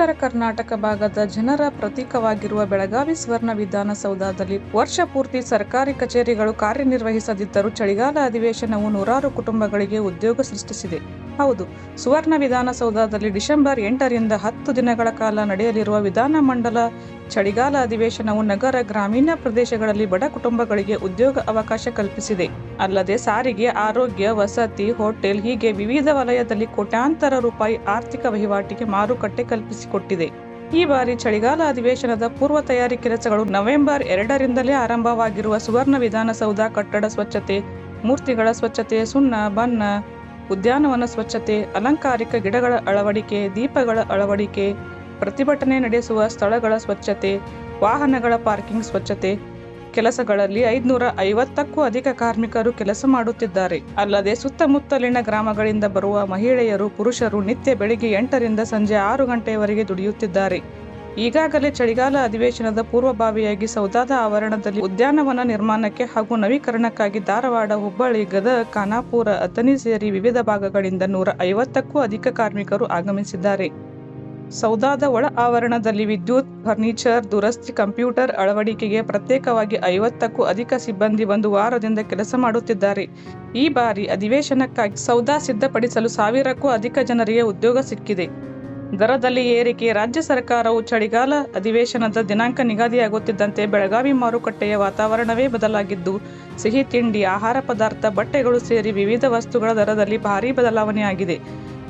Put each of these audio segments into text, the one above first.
ಉತ್ತರ ಕರ್ನಾಟಕ ಭಾಗದ ಜನರ ಪ್ರತೀಕವಾಗಿರುವ ಬೆಳಗಾವಿ ಸ್ವರ್ಣ ವಿಧಾನಸೌಧದಲ್ಲಿ ವರ್ಷ ಪೂರ್ತಿ ಸರ್ಕಾರಿ ಕಚೇರಿಗಳು ಕಾರ್ಯನಿರ್ವಹಿಸದಿದ್ದರೂ ಚಳಿಗಾಲ ಅಧಿವೇಶನವು ನೂರಾರು ಕುಟುಂಬಗಳಿಗೆ ಉದ್ಯೋಗ ಸೃಷ್ಟಿಸಿದೆ. ಹೌದು, ಸುವರ್ಣ ವಿಧಾನಸೌಧದಲ್ಲಿ ಡಿಸೆಂಬರ್ ಎಂಟರಿಂದ ಹತ್ತು ದಿನಗಳ ಕಾಲ ನಡೆಯಲಿರುವ ವಿಧಾನಮಂಡಲ ಚಳಿಗಾಲ ಅಧಿವೇಶನವು ನಗರ ಗ್ರಾಮೀಣ ಪ್ರದೇಶಗಳಲ್ಲಿ ಬಡ ಕುಟುಂಬಗಳಿಗೆ ಉದ್ಯೋಗ ಅವಕಾಶ ಕಲ್ಪಿಸಿದೆ. ಅಲ್ಲದೆ ಸಾರಿಗೆ, ಆರೋಗ್ಯ, ವಸತಿ, ಹೋಟೆಲ್ ಹೀಗೆ ವಿವಿಧ ವಲಯದಲ್ಲಿ ಕೋಟ್ಯಾಂತರ ರೂಪಾಯಿ ಆರ್ಥಿಕ ವಹಿವಾಟಿಗೆ ಮಾರುಕಟ್ಟೆ ಕಲ್ಪಿಸಿಕೊಟ್ಟಿದೆ. ಈ ಬಾರಿ ಚಳಿಗಾಲ ಅಧಿವೇಶನದ ಪೂರ್ವ ತಯಾರಿ ಕೆಲಸಗಳು ನವೆಂಬರ್ ಎರಡರಿಂದಲೇ ಆರಂಭವಾಗಿರುವ ಸುವರ್ಣ ವಿಧಾನಸೌಧ ಕಟ್ಟಡ ಸ್ವಚ್ಛತೆ, ಮೂರ್ತಿಗಳ ಸ್ವಚ್ಛತೆ, ಸುಣ್ಣ, ಬಣ್ಣ ಉದ್ಯಾನವನ ಸ್ವಚ್ಛತೆ, ಅಲಂಕಾರಿಕ ಗಿಡಗಳ ಅಳವಡಿಕೆ, ದೀಪಗಳ ಅಳವಡಿಕೆ, ಪ್ರತಿಭಟನೆ ನಡೆಸುವ ಸ್ಥಳಗಳ ಸ್ವಚ್ಛತೆ, ವಾಹನಗಳ ಪಾರ್ಕಿಂಗ್ ಸ್ವಚ್ಛತೆ. ಕೆಲಸಗಳಲ್ಲಿ ಐದುನೂರ ಐವತ್ತಕ್ಕೂ ಅಧಿಕ ಕಾರ್ಮಿಕರು ಕೆಲಸ ಮಾಡುತ್ತಿದ್ದಾರೆ. ಅಲ್ಲದೆ ಸುತ್ತಮುತ್ತಲಿನ ಗ್ರಾಮಗಳಿಂದ ಬರುವ ಮಹಿಳೆಯರು, ಪುರುಷರು ನಿತ್ಯ ಬೆಳಿಗ್ಗೆ ಎಂಟರಿಂದ ಸಂಜೆ ಆರು ಗಂಟೆಯವರೆಗೆ ದುಡಿಯುತ್ತಿದ್ದಾರೆ. ಈಗಾಗಲೇ ಚಳಿಗಾಲ ಅಧಿವೇಶನದ ಪೂರ್ವಭಾವಿಯಾಗಿ ಸೌದಾದ ಆವರಣದಲ್ಲಿ ಉದ್ಯಾನವನ ನಿರ್ಮಾಣಕ್ಕೆ ಹಾಗೂ ನವೀಕರಣಕ್ಕಾಗಿ ಧಾರವಾಡ ಹುಬ್ಬಳ್ಳಿ ಗದ ಖಾನಾಪುರ, ಅಥಣಿ ಸೇರಿ ವಿವಿಧ ಭಾಗಗಳಿಂದ ನೂರ ಐವತ್ತಕ್ಕೂ ಅಧಿಕ ಕಾರ್ಮಿಕರು ಆಗಮಿಸಿದ್ದಾರೆ. ಸೌದಾದ ಒಳ ಆವರಣದಲ್ಲಿ ವಿದ್ಯುತ್, ಫರ್ನಿಚರ್, ದುರಸ್ತಿ, ಕಂಪ್ಯೂಟರ್ ಅಳವಡಿಕೆಗೆ ಪ್ರತ್ಯೇಕವಾಗಿ ಐವತ್ತಕ್ಕೂ ಅಧಿಕ ಸಿಬ್ಬಂದಿ ಒಂದು ವಾರದಿಂದ ಕೆಲಸ ಮಾಡುತ್ತಿದ್ದಾರೆ. ಈ ಬಾರಿ ಅಧಿವೇಶನಕ್ಕಾಗಿ ಸೌದಾ ಸಿದ್ಧಪಡಿಸಲು ಸಾವಿರಕ್ಕೂ ಅಧಿಕ ಜನರಿಗೆ ಉದ್ಯೋಗ ಸಿಕ್ಕಿದೆ. ದರದಲ್ಲಿ ಏರಿಕೆ ರಾಜ್ಯ ಸರ್ಕಾರವು ಚಳಿಗಾಲ ಅಧಿವೇಶನದ ದಿನಾಂಕ ನಿಗದಿಯಾಗುತ್ತಿದ್ದಂತೆ ಬೆಳಗಾವಿ ಮಾರುಕಟ್ಟೆಯ ವಾತಾವರಣವೇ ಬದಲಾಗಿದ್ದು, ಸಿಹಿ ತಿಂಡಿ, ಆಹಾರ ಪದಾರ್ಥ, ಬಟ್ಟೆಗಳು ಸೇರಿ ವಿವಿಧ ವಸ್ತುಗಳ ದರದಲ್ಲಿ ಭಾರೀ ಬದಲಾವಣೆಯಾಗಿದೆ.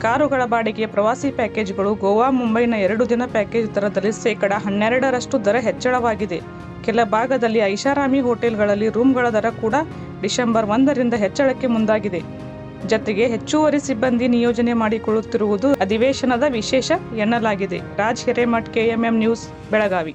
ಕಾರುಗಳ ಬಾಡಿಗೆ ಪ್ರವಾಸಿ ಪ್ಯಾಕೇಜ್ಗಳು ಗೋವಾ, ಮುಂಬೈನ ಎರಡು ದಿನ ಪ್ಯಾಕೇಜ್ ದರದಲ್ಲಿ ಶೇಕಡ ಹನ್ನೆರಡರಷ್ಟು ದರ ಹೆಚ್ಚಳವಾಗಿದೆ. ಕೆಲ ಭಾಗದಲ್ಲಿ ಐಷಾರಾಮಿ ಹೋಟೆಲ್ಗಳಲ್ಲಿ ರೂಮ್ಗಳ ದರ ಕೂಡ ಡಿಸೆಂಬರ್ ಒಂದರಿಂದ ಹೆಚ್ಚಳಕ್ಕೆ ಮುಂದಾಗಿದೆ. ಜತೆಗೆ ಹೆಚ್ಚುವರಿ ಸಿಬ್ಬಂದಿ ನಿಯೋಜನೆ ಮಾಡಿಕೊಳ್ಳುತ್ತಿರುವುದು ಅಧಿವೇಶನದ ವಿಶೇಷ ಎನ್ನಲಾಗಿದೆ. Raj Hiremath KMM news Belagavi.